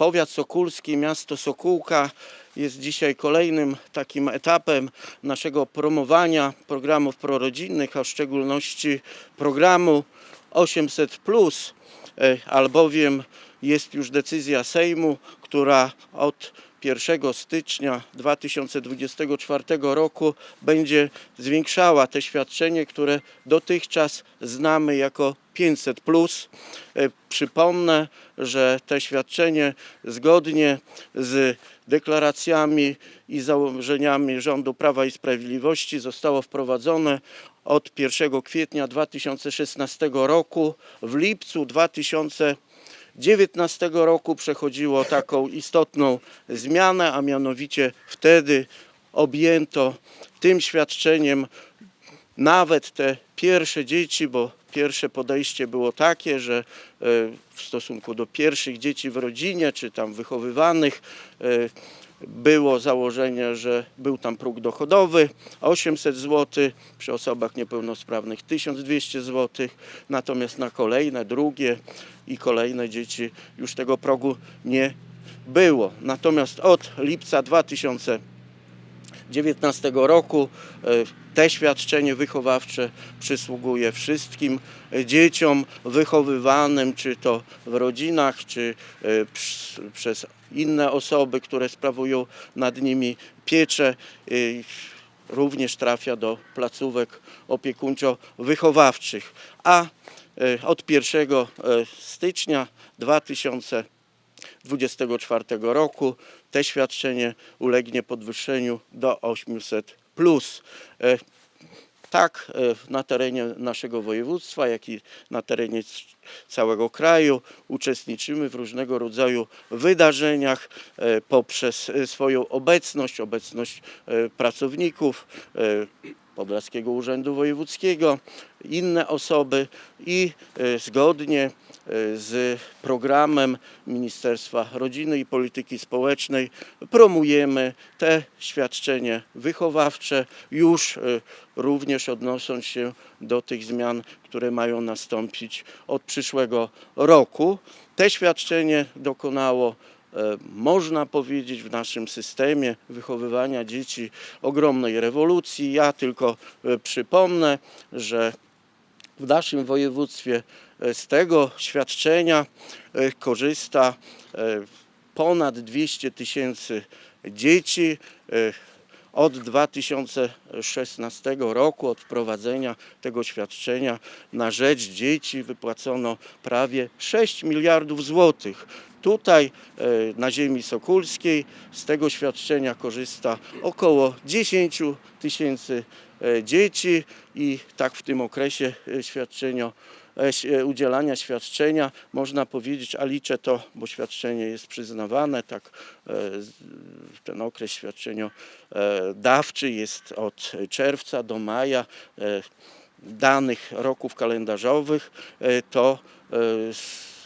Powiat Sokólski, miasto Sokółka jest dzisiaj kolejnym takim etapem naszego promowania programów prorodzinnych, a w szczególności programu 800, e, albowiem jest już decyzja Sejmu, która od 1 stycznia 2024 roku będzie zwiększała te świadczenie, które dotychczas znamy jako 500. E, Przypomnę, że te świadczenie zgodnie z deklaracjami i założeniami rządu Prawa i Sprawiedliwości zostało wprowadzone od 1 kwietnia 2016 roku. W lipcu 2019 roku przechodziło taką istotną zmianę, a mianowicie wtedy objęto tym świadczeniem nawet te pierwsze dzieci, bo pierwsze podejście było takie, że e, w stosunku do pierwszych dzieci w rodzinie, czy tam wychowywanych, e, było założenie, że był tam próg dochodowy 800 zł, przy osobach niepełnosprawnych 1200 zł, natomiast na kolejne, drugie i kolejne dzieci już tego progu nie było. Natomiast od lipca 2000 2019 roku e, te świadczenie wychowawcze przysługuje wszystkim e, dzieciom wychowywanym, czy to w rodzinach, czy e, przez inne osoby, które sprawują nad nimi pieczę. I Również trafia do placówek opiekuńczo-wychowawczych. A od 1 stycznia 2000 2024 roku te świadczenie ulegnie podwyższeniu do 800 plus. E, Tak e, na terenie naszego województwa, jak i na terenie całego kraju uczestniczymy w różnego rodzaju wydarzeniach e, poprzez swoją obecność, obecność pracowników Podlaskiego Urzędu Wojewódzkiego, inne osoby i e, zgodnie e, z programem Ministerstwa Rodziny i Polityki Społecznej promujemy te świadczenie wychowawcze, już e, również odnosząc się do tych zmian, które mają nastąpić od przyszłego roku. Te świadczenie dokonało można powiedzieć, w naszym systemie wychowywania dzieci ogromnej rewolucji. Ja tylko e, przypomnę, że w naszym województwie e, z tego świadczenia e, korzysta e, ponad 200 tysięcy dzieci. Od 2016 roku, od wprowadzenia tego świadczenia na rzecz dzieci wypłacono prawie 6 miliardów złotych. Tutaj e, na ziemi sokólskiej z tego świadczenia korzysta około 10 tysięcy e, dzieci i tak w tym okresie e, e, e, udzielania świadczenia. Można powiedzieć, a liczę to, bo świadczenie jest przyznawane, tak e, ten okres świadczeniodawczy jest od czerwca do maja e, danych roków kalendarzowych, e, to e,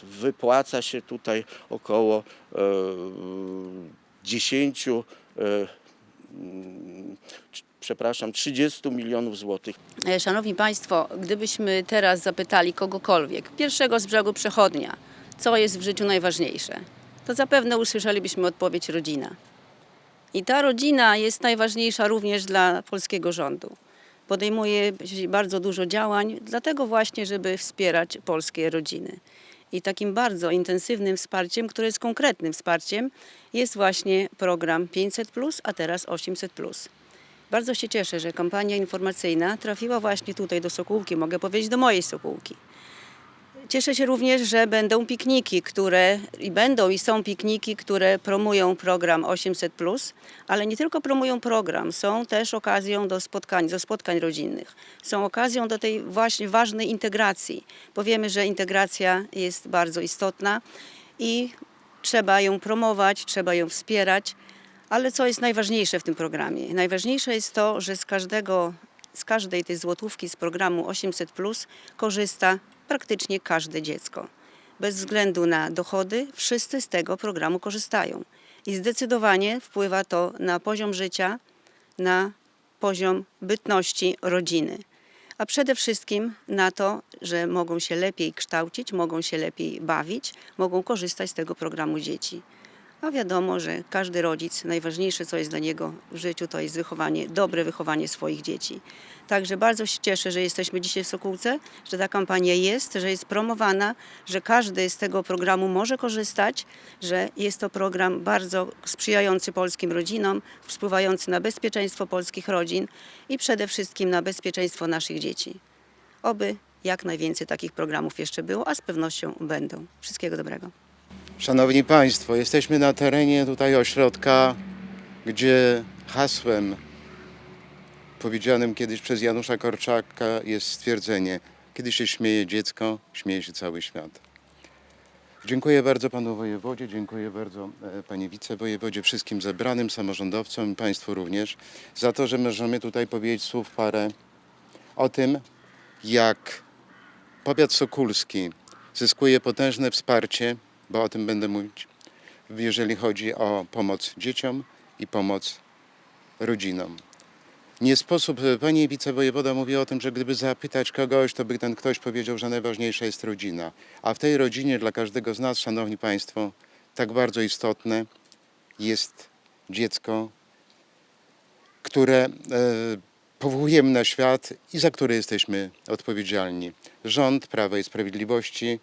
wypłaca się tutaj około e, 10 e, mm, c- przepraszam, 30 milionów złotych. E, Szanowni Państwo, gdybyśmy teraz zapytali kogokolwiek, pierwszego z brzegu przechodnia, co jest w życiu najważniejsze, to zapewne usłyszelibyśmy odpowiedź rodzina. I ta rodzina jest najważniejsza również dla polskiego rządu. Podejmuje bardzo dużo działań, dlatego właśnie, żeby wspierać polskie rodziny. I takim bardzo intensywnym wsparciem, które jest konkretnym wsparciem, jest właśnie program 500, a teraz 800. Bardzo się cieszę, że kampania informacyjna trafiła właśnie tutaj do Sokółki, mogę powiedzieć do mojej Sokółki. Cieszę się również, że będą pikniki, które i będą i są pikniki, które promują program 800, ale nie tylko promują program, są też okazją do spotkań, do spotkań rodzinnych. Są okazją do tej właśnie ważnej integracji. Powiemy, że integracja jest bardzo istotna i trzeba ją promować, trzeba ją wspierać. Ale co jest najważniejsze w tym programie? Najważniejsze jest to, że z każdego, z każdej tej złotówki z programu 800 korzysta praktycznie każde dziecko. Bez względu na dochody, wszyscy z tego programu korzystają. I zdecydowanie wpływa to na poziom życia, na poziom bytności rodziny. A przede wszystkim na to, że mogą się lepiej kształcić, mogą się lepiej bawić, mogą korzystać z tego programu dzieci. A wiadomo, że każdy rodzic, najważniejsze co jest dla niego w życiu, to jest wychowanie, dobre wychowanie swoich dzieci. Także bardzo się cieszę, że jesteśmy dzisiaj w Sokółce, że ta kampania jest, że jest promowana, że każdy z tego programu może korzystać, że jest to program bardzo sprzyjający polskim rodzinom, wpływający na bezpieczeństwo polskich rodzin i przede wszystkim na bezpieczeństwo naszych dzieci. Oby jak najwięcej takich programów jeszcze było, a z pewnością będą. Wszystkiego dobrego. Szanowni Państwo, jesteśmy na terenie tutaj ośrodka, gdzie hasłem powiedzianym kiedyś przez Janusza Korczaka jest stwierdzenie: Kiedy się śmieje dziecko, śmieje się cały świat. Dziękuję bardzo panu wojewodzie, dziękuję bardzo e, panie wicewojewodzie, wszystkim zebranym, samorządowcom i państwu również za to, że możemy tutaj powiedzieć słów parę o tym, jak powiat sokulski zyskuje potężne wsparcie, bo o tym będę mówić, jeżeli chodzi o pomoc dzieciom i pomoc rodzinom. Nie sposób, pani wicewojewoda mówi o tym, że gdyby zapytać kogoś, to by ten ktoś powiedział, że najważniejsza jest rodzina. A w tej rodzinie dla każdego z nas, szanowni państwo, tak bardzo istotne jest dziecko, które e, powołujemy na świat i za które jesteśmy odpowiedzialni. Rząd Prawa i Sprawiedliwości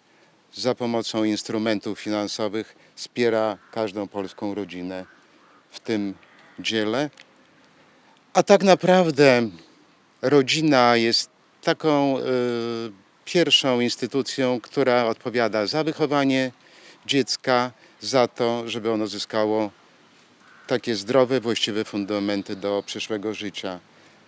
za pomocą instrumentów finansowych wspiera każdą polską rodzinę w tym dziele. A tak naprawdę rodzina jest taką e, pierwszą instytucją, która odpowiada za wychowanie dziecka, za to, żeby ono zyskało takie zdrowe, właściwe fundamenty do przyszłego życia.